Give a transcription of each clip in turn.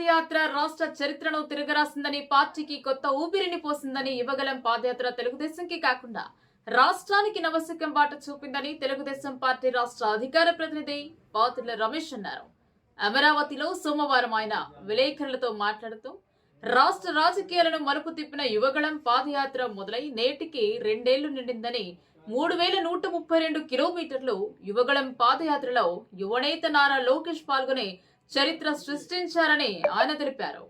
పాదయాత్ర రాష్ట్ర చరిత్రను తిరగరాసిందని పార్టీకి కొత్త ఊపిరిని పోసిందని యువగలం పాదయాత్ర తెలుగుదేశంకి కాకుండా రాష్ట్రానికి నవశకం బాట చూపిందని తెలుగుదేశం పార్టీ రాష్ట్ర అధికార ప్రతినిధి పాతుల రమేష్ అన్నారు. అమరావతిలో సోమవారం ఆయన విలేకరులతో మాట్లాడుతూ రాష్ట్ర రాజకీయాలను మలుపు తిప్పిన యువగళం పాదయాత్ర మొదలై నేటికి రెండేళ్ళు నిండిందని మూడు వేల నూట ముప్పై రెండు కిలోమీటర్లు యువగళం పాదయాత్రలో యువనేత నారా లోకేష్ పాల్గొనే చరిత్ర సృష్టించారని ఆయన తెలిపారు.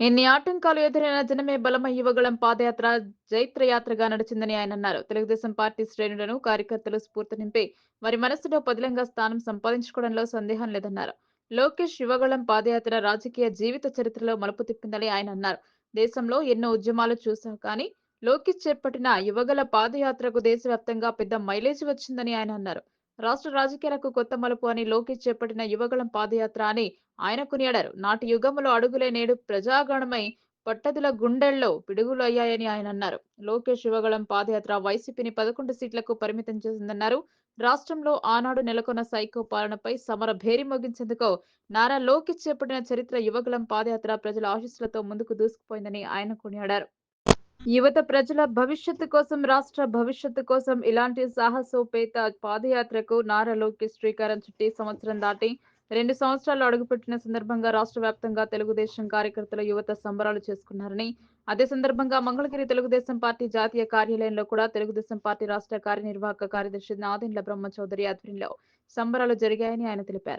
ఎన్ని ఆటంకాలు ఎదురైన జనమే బలమై యువగళం పాదయాత్ర జైత్రయాత్రగా నడిచిందని ఆయన అన్నారు. తెలుగుదేశం పార్టీ శ్రేణులను కార్యకర్తలు స్ఫూర్తి నింపి వారి మనసులో పదిలంగా స్థానం సంపాదించుకోవడంలో సందేహం లేదన్నారు. లోకేష్ యువగళం పాదయాత్ర రాజకీయ జీవిత చరిత్రలో మలుపు తిప్పిందని ఆయన అన్నారు. దేశంలో ఎన్నో ఉద్యమాలు చూశాం కానీ లోకేష్ చేపట్టిన యువగల పాదయాత్రకు దేశవ్యాప్తంగా పెద్ద మైలేజ్ వచ్చిందని ఆయన అన్నారు. రాష్ట్ర రాజకీయాలకు కొత్త మలుపు అని లోకేష్ చేపట్టిన యువగళం పాదయాత్ర అని ఆయన కొనియాడారు. నాటి యుగంలో అడుగులే నేడు ప్రజాగణమై పట్టదుల గుండెల్లో పిడుగులు అయ్యాయని ఆయన అన్నారు. లోకేష్ యువగళం పాదయాత్ర వైసీపీని పదకొండు సీట్లకు పరిమితం చేసిందన్నారు. రాష్ట్రంలో ఆనాడు నెలకొన్న సైకో పాలనపై సమర భేరి ముగించేందుకు నారా లోకేష్ చేపట్టిన చరిత్ర యువగళం పాదయాత్ర ప్రజల ఆశీస్సులతో ముందుకు దూసుకుపోయిందని ఆయన కొనియాడారు. యువత ప్రజల భవిష్యత్తు కోసం రాష్ట్ర భవిష్యత్తు కోసం ఇలాంటి సాహసోపేత పాదయాత్రకు నారా లోకేష్ శ్రీకారం చుట్టి సంవత్సరం దాటి రెండు సంవత్సరాలు అడుగుపెట్టిన సందర్భంగా రాష్ట్ర వ్యాప్తంగా తెలుగుదేశం కార్యకర్తల యువత సంబరాలు చేసుకున్నారని అదే సందర్భంగా మంగళగిరి తెలుగుదేశం పార్టీ జాతీయ కార్యాలయంలో కూడా తెలుగుదేశం పార్టీ రాష్ట్ర కార్యనిర్వాహక కార్యదర్శి నాదెండ్ల బ్రహ్మ చౌదరి ఆధ్వర్యంలో సంబరాలు జరిగాయని ఆయన తెలిపారు.